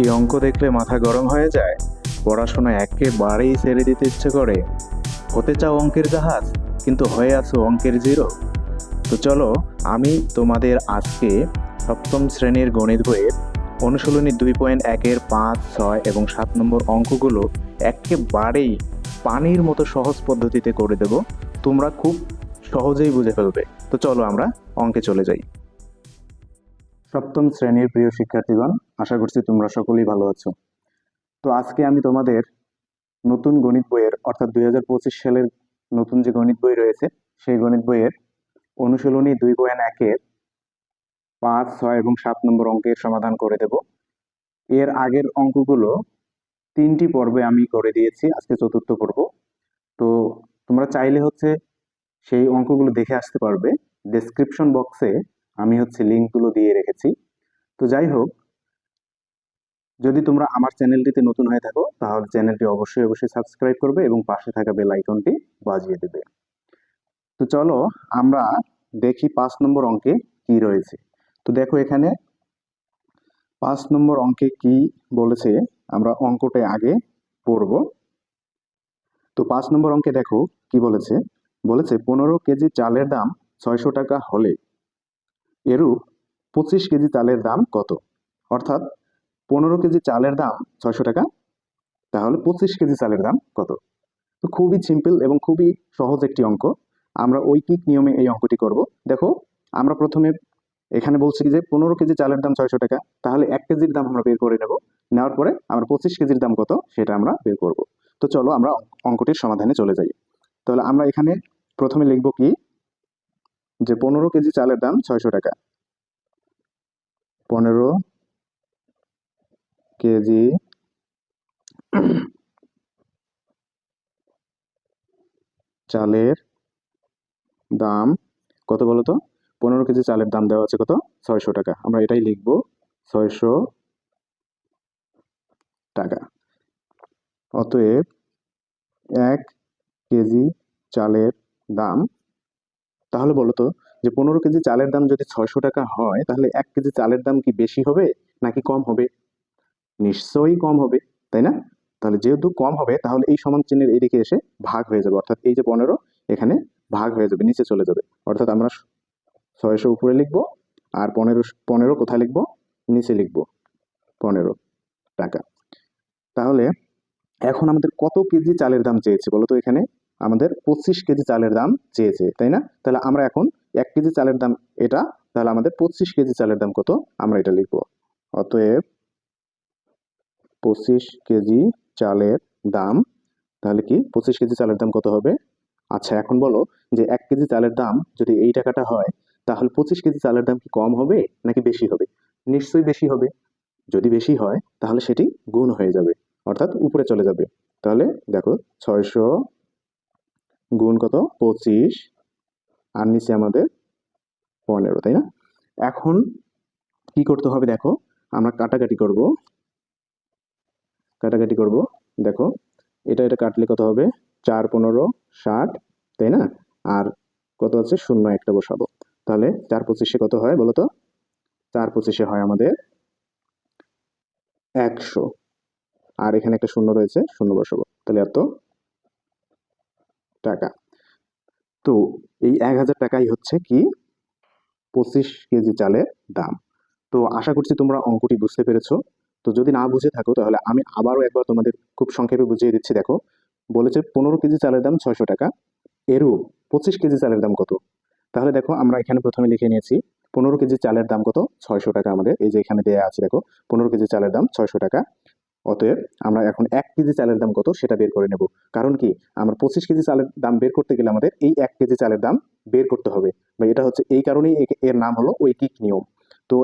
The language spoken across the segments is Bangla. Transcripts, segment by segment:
কি অঙ্ক দেখলে মাথা গরম হয়ে যায়? পড়াশোনা একেবারেই ছেড়ে দিতে ইচ্ছে করে। হতে চাও অঙ্কের জাহাজ? কিন্তু হয়ে আছো অঙ্কের জিরো। তো চলো, আমি তোমাদের আজকে সপ্তম শ্রেণির গণিত বইয়ের অনুশীলনী দুই পয়েন্ট একের পাঁচ, ছয় এবং সাত নম্বর অঙ্কগুলো একেবারেই পানির মতো সহজ পদ্ধতিতে করে দেব। তোমরা খুব সহজেই বুঝে ফেলবে। তো চলো আমরা অঙ্কে চলে যাই। সপ্তম শ্রেণির প্রিয় শিক্ষার্থীগণ আশা করছি তোমরা সকলেই ভালো আছো। তো আজকে আমি তোমাদের নতুন গণিত বইয়ের, অর্থাৎ দুই হাজার পঁচিশ সালের নতুন যে গণিত বই রয়েছে, সেই গণিত বইয়ের অনুশীলনী দুই পয়েন্ট একের পাঁচ, ছয় এবং সাত নম্বর অঙ্কের সমাধান করে দেব। এর আগের অঙ্কগুলো তিনটি পর্বে আমি করে দিয়েছি, আজকে চতুর্থ পর্ব। তো তোমরা চাইলে হচ্ছে সেই অঙ্কগুলো দেখে আসতে পারবে। ডেসক্রিপশন বক্সে আমি হচ্ছে লিঙ্কগুলো দিয়ে রেখেছি। তো যাই হোক যদি তোমরা আমার চ্যানেলটিতে নতুন হয়ে থাকো, তাহলে চ্যানেলটি অবশ্যই অবশ্যই সাবস্ক্রাইব করবে এবং পাশে থাকা বেল আইকনটি বাজিয়ে দেবে। তো চলো আমরা দেখি পাঁচ নম্বর অঙ্কে কি রয়েছে। তো দেখো এখানে পাঁচ নম্বর অঙ্কে কি বলেছে, আমরা অঙ্কটা আগে পড়ব। তো পাঁচ নম্বর অঙ্কে দেখো কি বলেছে বলেছে পনেরো কেজি চালের দাম ছয়শো টাকা হলে, এরূপ পঁচিশ কেজি চালের দাম কত? অর্থাৎ পনেরো কেজি চালের দাম ছয়শো টাকা, তাহলে পঁচিশ কেজি চালের দাম কত? তো খুবই সিম্পল এবং খুবই সহজ একটি অঙ্ক। আমরা ঐকিক নিয়মে এই অঙ্কটি করব। দেখো, আমরা প্রথমে এখানে বলছি যে পনেরো কেজি চালের দাম ছয়শো টাকা, তাহলে এক কেজির দাম আমরা বের করে নেব। নেওয়ার পরে আমরা পঁচিশ কেজির দাম কত সেটা আমরা বের করব। তো চলো আমরা অঙ্কটির সমাধানে চলে যাই। তাহলে আমরা এখানে প্রথমে লিখব কি যে পনেরো কেজি চালের দাম ছয়শো টাকা। পনেরো কেজি চালের দাম কত বলো তো? পনেরো কেজি চালের দাম দেওয়া আছে কত? ছয়শো টাকা। আমরা এটাই লিখব, ছয়শো টাকা। অতএব এক কেজি চালের দাম, তাহলে বলো তো যে পনেরো কেজি চালের দাম যদি ছয়শো টাকা হয়, তাহলে এক কেজি চালের দাম কি বেশি হবে নাকি কম হবে? নিশ্চয়ই কম হবে, তাই না? তাহলে যেহেতু কম হবে, তাহলে এই সমান চিহ্নের এইদিকে এসে ভাগ হয়ে যাবে। অর্থাৎ এই যে পনেরো, এখানে ভাগ হয়ে যাবে, নিচে চলে যাবে। অর্থাৎ আমরা ছয়শো উপরে লিখব, আর পনেরো পনেরো কোথায় লিখব? নিচে লিখব, পনেরো টাকা। তাহলে এখন আমাদের কত কেজি চালের দাম চেয়েছে বলতো এখানে? আমাদের পঁচিশ কেজি চালের দাম চেয়েছে, তাই না? তাহলে আমরা এখন এক কেজি চালের দাম, এটা, তাহলে আমাদের পঁচিশ কেজি চালের দাম কত? আমরা এটা লিখব। অতএব পঁচিশ কেজি চালের দাম, তাহলে কি পঁচিশ কেজি চালের দাম কত হবে? আচ্ছা এখন বলো যে এক কেজি চালের দাম যদি এই টাকাটা হয়, তাহলে পঁচিশ কেজি চালের দাম কি কম হবে নাকি বেশি হবে? নিশ্চয়ই বেশি হবে। যদি বেশি হয়, তাহলে সেটি গুণ হয়ে যাবে, অর্থাৎ উপরে চলে যাবে। তাহলে দেখো, ছয়শো গুণ কত? পঁচিশ। আর নিচে আমাদের পনেরো, তাই না? এখন কি করতে হবে দেখো, আমরা কাটাকাটি করব। কাটাকাটি করব। দেখো, এটা এটা কাটলে কত হবে? চার, পনেরো, ষাট, তাই না? আর কত আছে? শূন্য একটা বসাবো। তাহলে চার পঁচিশে কত হয় বলো তো? চার পঁচিশে হয় আমাদের একশো। আর এখানে একটা শূন্য রয়েছে, শূন্য বসাবো। তাহলে এত টাকা। তো এই এক হাজার টাকাই হচ্ছে কি? পঁচিশ কেজি চালের দাম। তো আশা করছি তোমরা অঙ্কটি বুঝতে পেরেছ। তো যদি না বুঝে থাকো, তাহলে আমি আবারও একবার তোমাদের খুব সংক্ষেপে বুঝিয়ে দিচ্ছি, দেখো। বলেছে পনেরো কেজি চালের দাম ছয়শো টাকা এরও পঁচিশ কেজি চালের দাম কত? তাহলে দেখো, আমরা এখানে প্রথমে লিখে নিয়েছি, পনেরো কেজি চালের দাম কত? ছয়শো টাকা আমাদের, এই যে এখানে দেয়া আছে, দেখো, পনেরো কেজি চালের দাম ছয়শো টাকা। অতএব আমরা এখন এক কেজি চালের দাম কত? সেটা বের করে নেব। কারণ কি? আমরা পঁচিশ কেজি চালের দাম বের করতে গেলে আমাদের এই এক কেজি চালের দাম বের করতে হবে। বা এটা হচ্ছে এই কারণেই এর নাম হলো ঐকিক নিয়ম। তো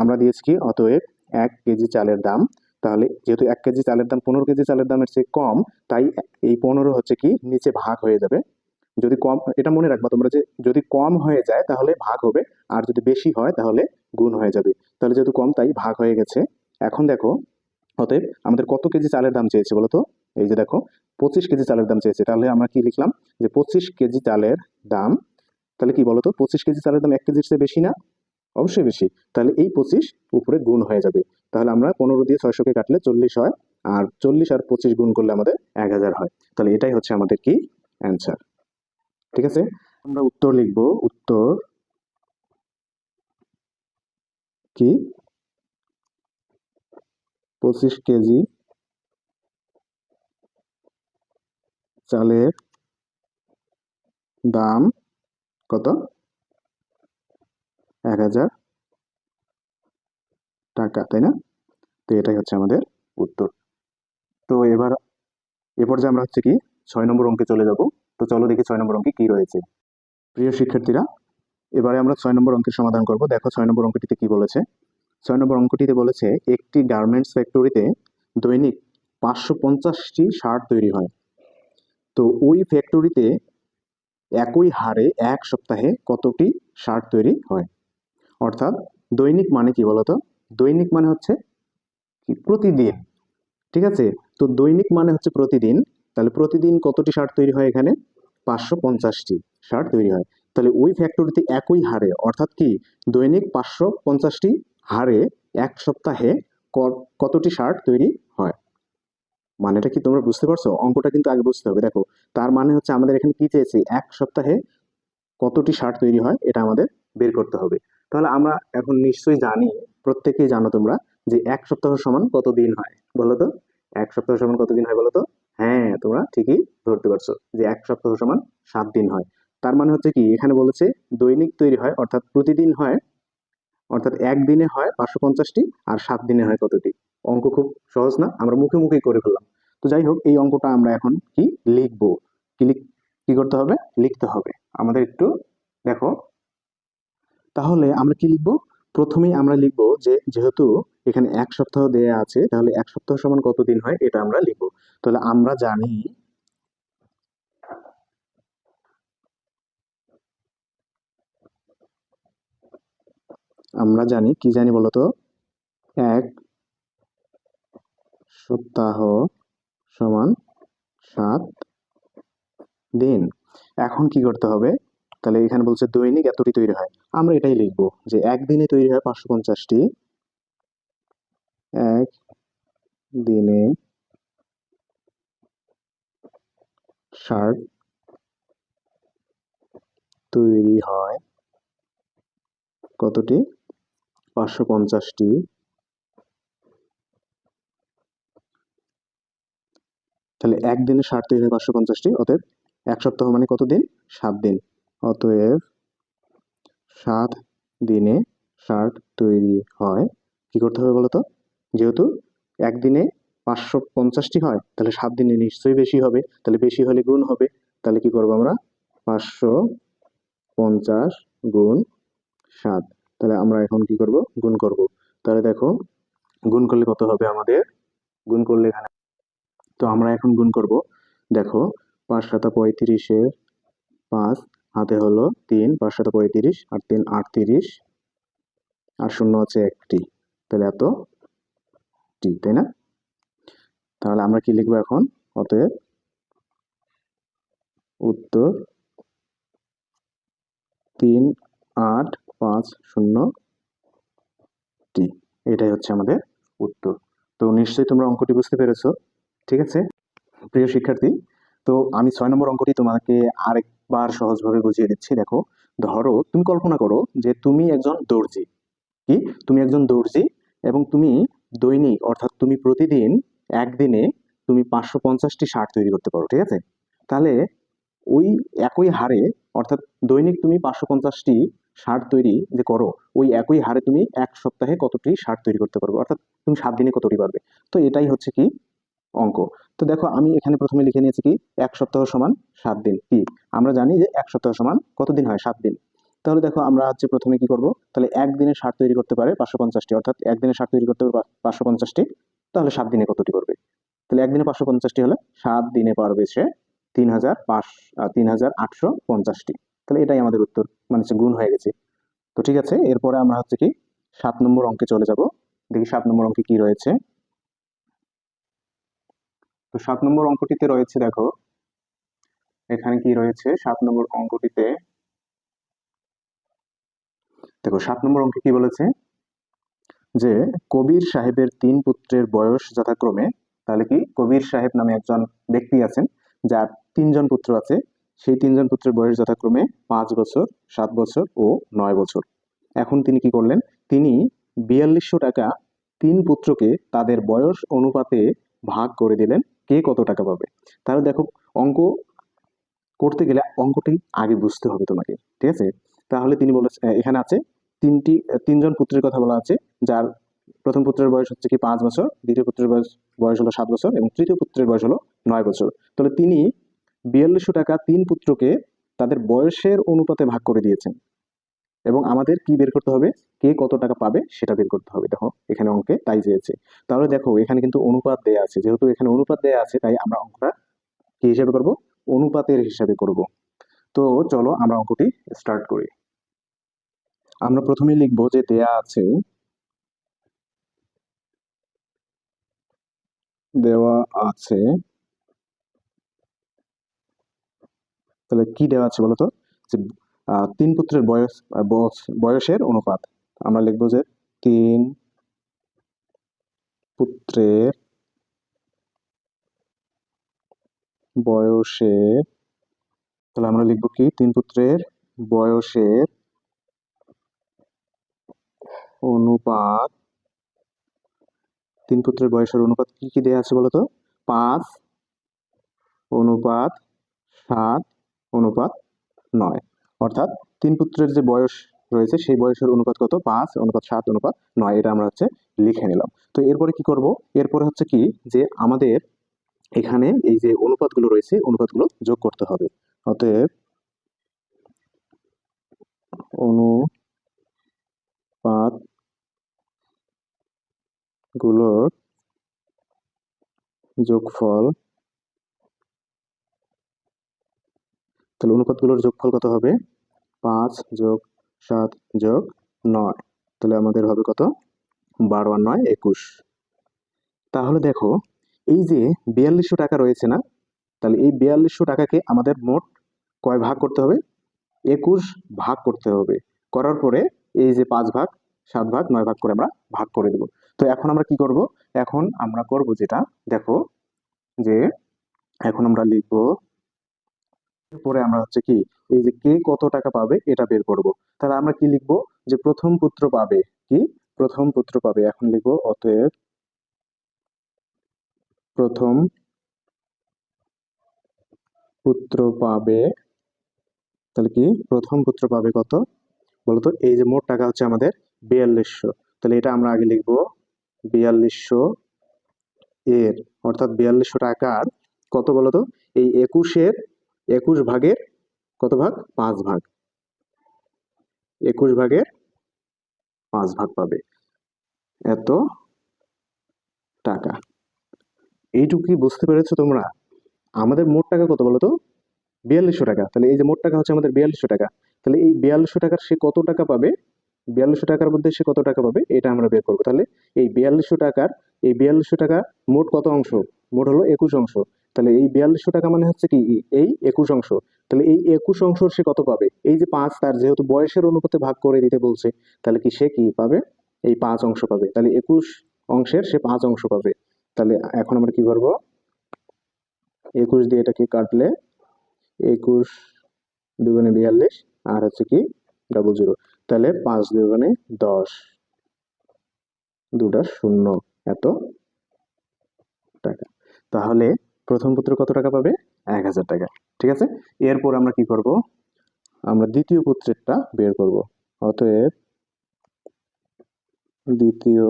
আমরা দিয়েছি কি? অতএব এক কেজি চালের দাম। তাহলে যেহেতু এক কেজি চালের দাম, পনেরো কেজি চালের দামের চেয়ে কম, তাই এই পনেরো হচ্ছে কি নিচে ভাগ হয়ে যাবে। যদি কম, এটা মনে রাখবা তোমরা যে যদি কম হয়ে যায় তাহলে ভাগ হবে, আর যদি বেশি হয় তাহলে গুণ হয়ে যাবে। তাহলে যেহেতু কম, তাই ভাগ হয়ে গেছে। এখন দেখো, অতএব আমাদের কত কেজি চালের দাম চেয়েছে বলো তো এই যে দেখো, পঁচিশ কেজি চালের দাম চেয়েছে। তাহলে আমরা কি লিখলাম? যে পঁচিশ কেজি চালের দাম, তাহলে কি বলতো? পঁচিশ কেজি চালের দাম এক কেজির চেয়ে বেশি না? অবশ্যই বেশি। তাহলে এই পঁচিশ উপরে গুণ হয়ে যাবে। তাহলে আমরা পনেরো দিয়ে ছয়শোকে কাটলে চল্লিশ হয়, আর চল্লিশ আর পঁচিশ গুণ করলে আমাদের এক হাজার হয়। তাহলে এটাই হচ্ছে আমাদের কি অ্যান্সার ঠিক আছে? আমরা উত্তর লিখব। উত্তর কি? পঁচিশ কেজি চালের দাম কত? এক হাজার টাকা, তাই না? তো এটাই হচ্ছে আমাদের উত্তর। তো এবার এ পর্যায়ে আমরা হচ্ছে কি, ছয় নম্বর অঙ্কে চলে যাব। তো চলো দেখি ছয় নম্বর অঙ্কে কি রয়েছে। প্রিয় শিক্ষার্থীরা, এবারে আমরা ছয় নম্বর অঙ্কের সমাধান করব। দেখো ছয় নম্বর অঙ্কটিতে কি বলেছে। ছয় নম্বর অঙ্কটিতে বলেছে, একটি গার্মেন্টস ফ্যাক্টরিতে দৈনিক পাঁচশো পঞ্চাশটি শার্ট তৈরি হয়। তো ওই ফ্যাক্টরিতে একই হারে এক সপ্তাহে কতটি শার্ট তৈরি হয়? অর্থাৎ দৈনিক মানে কি বলতো? দৈনিক মানে হচ্ছে প্রতিদিন। ঠিক আছে? তো দৈনিক মানে হচ্ছে প্রতিদিন। তাহলে প্রতিদিন কতটি শার্ট তৈরি হয় এখানে? পাঁচশো পঞ্চাশটি শার্ট তৈরি হয়। তাহলে ওই ফ্যাক্টরিতে একই হারে, অর্থাৎ কি? দৈনিক পাঁচশো পঞ্চাশটি হারে এক সপ্তাহে কতটি শার্ট তৈরি হয়? মানেটা কি তোমরা বুঝতে পারছ? অঙ্কটা কিন্তু আগে বুঝতে হবে। দেখো, তার মানে হচ্ছে আমাদের এখানে কি চেয়েছি? এক সপ্তাহে কতটি শার্ট তৈরি হয়? এটা আমাদের বের করতে হবে। তাহলে আমরা এখন নিশ্চয়ই জানি, প্রত্যেকেই জানো তোমরা, যে এক সপ্তাহ সমান কত দিন হয়, বলো তো? এক সপ্তাহ সমান কত দিন হয় বলো তো? হ্যাঁ তোমরা ঠিকই ধরতে পারছ যে এক সপ্তাহ সমান সাত দিন হয়। তার মানে হচ্ছে কি, এখানে বলেছে দৈনিক তৈরি হয়, অর্থাৎ প্রতিদিন হয়, অর্থাৎ একদিনে হয় পাঁচশো পঞ্চাশটি আর সাত দিনে হয় কতটি? অঙ্ক খুব সহজ না? আমরা মুখে মুখেই করে ফেললাম। তো যাই হোক, এই অঙ্কটা আমরা এখন কি লিখব? কি লিখ কি করতে হবে? লিখতে হবে। আমাদের একটু দেখো তাহলে আমরা কি লিখব? প্রথমেই আমরা লিখব যে যেহেতু এখানে এক সপ্তাহ দেয়া আছে, তাহলে এক সপ্তাহ সমান কত দিন হয়? এটা আমরা লিখব। তাহলে আমরা জানি আমরা জানি কি জানি বলতো? এক সপ্তাহ সমান সাত দিন। এখন কি করতে হবে? তাহলে এখানে বলছে দৈনিক এতটি তৈরি হয়। আমরা এটাই লিখব যে একদিনে তৈরি হয় পাঁচশো পঞ্চাশটি। এক দিনে শার্ট তৈরি হয় কতটি? পাঁচশো পঞ্চাশটি। তাহলে একদিনে ষাট তৈরি হয় পাঁচশো পঞ্চাশটি, অতএব এক সপ্তাহ মানে কত দিন সাত দিন। অতএব সাত দিনে শার্ট তৈরি হয়। কি করতে হবে বলতো? যেহেতু একদিনে পাঁচশো পঞ্চাশটি হয়, তাহলে সাত দিনে নিশ্চয়ই বেশি হবে। তাহলে বেশি হলে গুণ হবে। তাহলে কি করব আমরা? পাঁচশো পঞ্চাশ গুণ সাত। তাহলে আমরা এখন কি করব? গুণ করব। তাহলে দেখো, গুণ করলে কত হবে আমাদের? গুণ করলে এখানে তো আমরা এখন গুণ করব। দেখো, পাঁচ সাতা পঁয়ত্রিশের পাঁচ হাতে হলো তিন, পাঁচ সাতা পঁয়ত্রিশ, আর তিন আটত্রিশ, আর শূন্য হচ্ছে একটি। তাহলে এত টি, তাই না? তাহলে আমরা কি লিখব এখন? অতএব উত্তর তিন, আট, পাঁচ, শূন্য টি। এটাই হচ্ছে আমাদের উত্তর। তো নিশ্চয়ই তোমরা অঙ্কটি বুঝতে পেরেছ, ঠিক আছে? প্রিয় শিক্ষার্থী, তো আমি ছয় নম্বর অঙ্কটি তোমাকে আরেকবার সহজভাবে বুঝিয়ে দিচ্ছি। দেখো, ধরো, তুমি কল্পনা করো যে তুমি একজন দর্জি। কি? তুমি একজন দর্জি এবং তুমি দৈনিক, অর্থাৎ তুমি প্রতিদিন একদিনে তুমি পাঁচশো পঞ্চাশটি শার্ট তৈরি করতে পারো, ঠিক আছে? তাহলে ওই একই হারে, অর্থাৎ দৈনিক তুমি পাঁচশো পঞ্চাশটি শার্ট তৈরি যে করো, ওই একই হারে তুমি এক সপ্তাহে কতটি শার্ট তৈরি করতে পারবে? অর্থাৎ তুমি সাত দিনে কতটি পারবে? তো এটাই হচ্ছে কি? অঙ্ক। তো দেখো, আমি এখানে প্রথমে লিখে নিয়েছি কি? এক সপ্তাহ সমান সাত দিন। কি? আমরা জানি যে এক সপ্তাহ সমান কতদিন হয়? সাত দিন। তাহলে দেখো, আমরা হচ্ছে প্রথমে কি করব? তাহলে একদিনে শার্ট তৈরি করতে পারে পাঁচশো পঞ্চাশটি। অর্থাৎ একদিনে শার্ট তৈরি করতে পারবে পাঁচশো পঞ্চাশটি। তাহলে সাত দিনে কতটি করবে তাহলে একদিনে পাঁচশো পঞ্চাশটি হলে সাত দিনে পারবে সে তিন হাজার পাঁচ তিন হাজার আটশো পঞ্চাশটি। তাহলে এটাই আমাদের উত্তর মানে হচ্ছে গুণ হয়ে গেছে। তো ঠিক আছে, এরপরে আমরা হচ্ছে কি, সাত নম্বর অঙ্কে চলে যাব। দেখি সাত নম্বর অঙ্কে কি রয়েছে। তো সাত নম্বর অঙ্কটিতে রয়েছে, দেখো। এখানে কি রয়েছে? সাত নম্বর অঙ্কটিতে দেখো, সাত নম্বর অঙ্কে কি বলেছে? যে কবির সাহেবের তিন পুত্রের বয়স যথাক্রমে, তাহলে কি? কবির সাহেব নামে একজন ব্যক্তি আছেন, যার তিনজন পুত্র আছে। সেই তিনজন পুত্রের বয়স যথাক্রমে পাঁচ বছর, সাত বছর ও নয় বছর। এখন তিনি কি করলেন? তিনি বিয়াল্লিশশো টাকা তিন পুত্রকে তাদের বয়স অনুপাতে ভাগ করে দিলেন। কে কত টাকা পাবে? তাহলে দেখো, অঙ্ক করতে গেলে অঙ্কটি আগে বুঝতে হবে তোমাকে, ঠিক আছে? তাহলে তিনি বলে এখানে আছে তিনটি তিনজন পুত্রের কথা বলা আছে, যার প্রথম পুত্রের বয়স হচ্ছে কি পাঁচ বছর, দ্বিতীয় পুত্রের বয়স বয়স হলো সাত বছর এবং তৃতীয় পুত্রের বয়স হলো নয় বছর। তাহলে তিনি বিয়াল্লিশশো টাকা তিন পুত্রকে তাদের বয়সের অনুপাতে ভাগ করে দিয়েছেন। এবং আমাদের কি বের করতে হবে? কে কত টাকা পাবে সেটা বের করতে হবে। দেখো, এখানে অঙ্কে তাই চেয়েছে তাহলে দেখো, এখানে কিন্তু অনুপাত দেয়া আছে। যেহেতু এখানে অনুপাত দেয়া আছে, তাই আমরা অঙ্কটা কি হিসাবে করব? অনুপাতের হিসাবে করব। তো চলো আমরা অঙ্কটি স্টার্ট করি। আমরা প্রথমে লিখব যে দেয়া আছে, দেওয়া আছে, তাহলে কি দেওয়া আছে বলতো? তিন পুত্রের বয়স, বয়স- বয়সের অনুপাত। আমরা লিখব যে তিন পুত্রের বয়সের, তাহলে আমরা লিখব কি? তিন পুত্রের বয়সের অনুপাত, তিন পুত্রের বয়সের অনুপাত কি কি দেয়া আছে বলতো? পাঁচ অনুপাত সাত অনুপাত নয়। অর্থাৎ তিন পুত্রের যে বয়স রয়েছে, সেই বয়সের অনুপাত কত? পাঁচ, অনুপাত সাত, অনুপাত নয়, এটা আমরা হচ্ছে লিখে নিলাম। তো এরপরে কি করব? এরপরে হচ্ছে কি যে আমাদের এখানে এই যে অনুপাতগুলো রয়েছে, অনুপাতগুলো যোগ করতে হবে। অতএব অনুপাতগুলোর যোগফল, তাহলে অনুপাতগুলোর যোগফল কত হবে? পাঁচ যোগ সাত যোগ নয়। তাহলে আমাদের হবে কত? বারো আর নয়, একুশ। তাহলে দেখো, এই যে বিয়াল্লিশশো টাকা রয়েছে না, তাহলে এই বিয়াল্লিশশো টাকাকে আমাদের মোট কয় ভাগ করতে হবে? একুশ ভাগ করতে হবে। করার পরে এই যে পাঁচ ভাগ, সাত ভাগ, নয় ভাগ করে আমরা ভাগ করে দেব। তো এখন আমরা কি করব? এখন আমরা করব যেটা, দেখো, যে এখন আমরা লিখব পরে আমরা হচ্ছে কি, এই যে কে কত টাকা পাবে এটা বের করব। তাহলে আমরা কি লিখব? যে প্রথম পুত্র পাবে কি? প্রথম পুত্র পাবে, এখন লিখব অতএব প্রথম পুত্র পাবে, তাহলে কি? প্রথম পুত্র পাবে কত? বলতো এই যে মোট টাকা হচ্ছে আমাদের বিয়াল্লিশশো। তাহলে এটা আমরা আগে লিখব বিয়াল্লিশশো এর, অর্থাৎ বিয়াল্লিশশো টাকার কত বলতো? এই একুশের একুশ ভাগের কত ভাগ? পাঁচ ভাগ। একুশ ভাগের পাঁচ ভাগ পাবে। এত টাকা। এইটুকু বুঝতে পেরেছ তোমরা? আমাদের মোট টাকা কত বলো তো বিয়াল্লিশশো টাকা। তাহলে এই যে মোট টাকা হচ্ছে আমাদের বিয়াল্লিশশো টাকা। তাহলে এই বিয়াল্লিশশো টাকার সে কত টাকা পাবে? বিয়াল্লিশশো টাকার মধ্যে সে কত টাকা পাবে? এটা আমরা বের করব। তাহলে এই বিয়াল্লিশশো টাকার, এই বিয়াল্লিশশো টাকা মোট কত অংশ? মোট হলো একুশ অংশ। তাহলে এই বিয়াল্লিশশো টাকা মানে হচ্ছে কি, এই একুশ অংশ। তাহলে এই একুশ অংশ সে কত পাবে? এই যে পাঁচ, তার যেহেতু বয়সের অনুপাতে ভাগ করে দিতে বলছে, তাহলে কি সে কি পাবে? এই পাঁচ অংশ পাবে। তাহলে একুশ অংশের সে পাঁচ অংশ পাবে। তাহলে এখন আমরা কি করব? একুশ দিয়ে এটাকে কাটলে একুশ দুগুণে বিয়াল্লিশ, আর হচ্ছে কি ডাবল জিরো তাহলে পাঁচ দুগুণে দশ, দুটা শূন্য। এত টাকা। তাহলে প্রথম পুত্র কত টাকা পাবে? এক হাজার টাকা। ঠিক আছে? এরপর আমরা কি করব? আমরা দ্বিতীয় পুত্রেরটা বের করব। অতএব দ্বিতীয়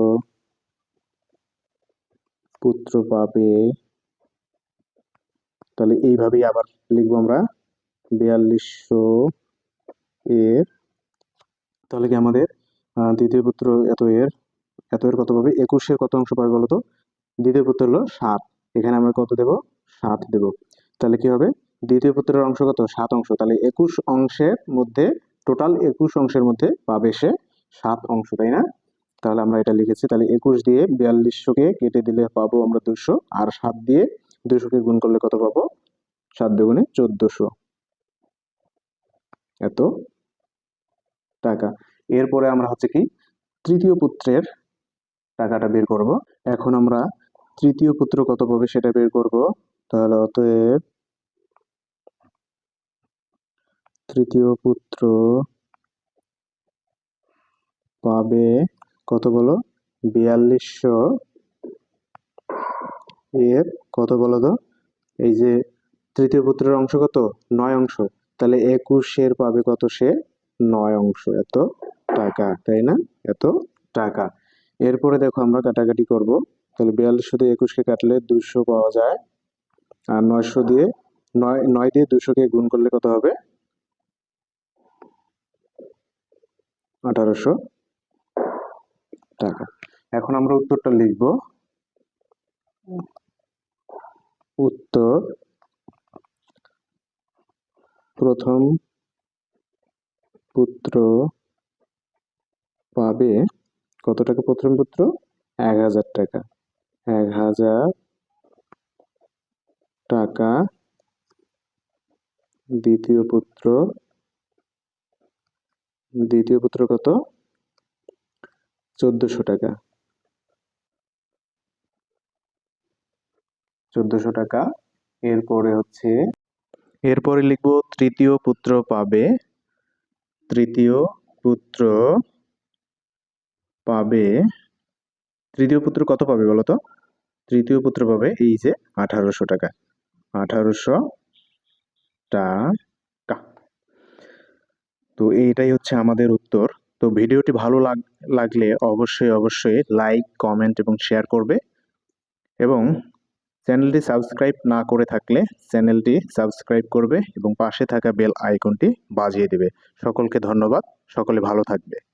পুত্র পাবে, তাহলে এইভাবেই আবার লিখব আমরা বিয়াল্লিশশো এর, তাহলে কি আমাদের দ্বিতীয় পুত্র এত এর এত এর কত পাবে? একুশের কত অংশ পাবে বলতো? দ্বিতীয় পুত্র হলো সাত। এখানে আমরা কত দেব? সাত দেব। তাহলে কি হবে? দ্বিতীয় পুত্রের অংশ কত? সাত অংশ। তাহলে একুশ অংশের মধ্যে টোটাল একুশ অংশের মধ্যে পাবে সে সাত অংশ, তাই না? তাহলে আমরা এটা লিখেছি। তাহলে একুশ দিয়ে বিয়াল্লিশশোকে কেটে দিলে পাবো আমরা দুশো। আর সাত দিয়ে দুশোকে গুণ করলে কত পাবো? সাত দুগুণে চোদ্দশো। এত টাকা। এরপরে আমরা হচ্ছে কি? তৃতীয় পুত্রের টাকাটা বের করব। এখন আমরা তৃতীয় পুত্র কত পাবে সেটা বের করব? তাহলে অতএব তৃতীয় পুত্র পাবে কত বলো? বিয়াল্লিশশো এর কত বলো তো? এই যে তৃতীয় পুত্রের অংশ কত? নয় অংশ। তাহলে একুশের পাবে কত সে? নয় অংশ। এত টাকা, তাই না? এত টাকা। এরপরে দেখো আমরা কাটাকাটি করব। তাহলে বিয়াল্লিশশো দিয়ে একুশকে কাটলে দুশো পাওয়া যায়। আর নয়শো দিয়ে, নয় নয় দিয়ে দুশোকে গুণ করলে কত হবে? আঠারোশো টাকা। এখন আমরা উত্তরটা লিখব। উত্তর, প্রথম পুত্র পাবে কত টাকা প্রথম পুত্র? এক হাজার টাকা। এক হাজার টাকা। দ্বিতীয় পুত্র। দ্বিতীয় পুত্র কত? চোদ্দশো টাকা। চোদ্দশো টাকা। এরপরে হচ্ছে এরপরে লিখব তৃতীয় পুত্র পাবে। তৃতীয় পুত্র পাবে তৃতীয় পুত্র কত পাবে বলো তো? তৃতীয় পুত্র পাবে এই যে আঠারোশো টাকা। আঠারোশো টাকা। তো এইটাই হচ্ছে আমাদের উত্তর। তো ভিডিওটি ভালো লাগ- লাগলে অবশ্যই অবশ্যই লাইক কমেন্ট এবং শেয়ার করবে। এবং চ্যানেলটি সাবস্ক্রাইব না করে থাকলে চ্যানেলটি সাবস্ক্রাইব করবে এবং পাশে থাকা বেল আইকনটি বাজিয়ে দেবে। সকলকে ধন্যবাদ। সকলে ভালো থাকবে।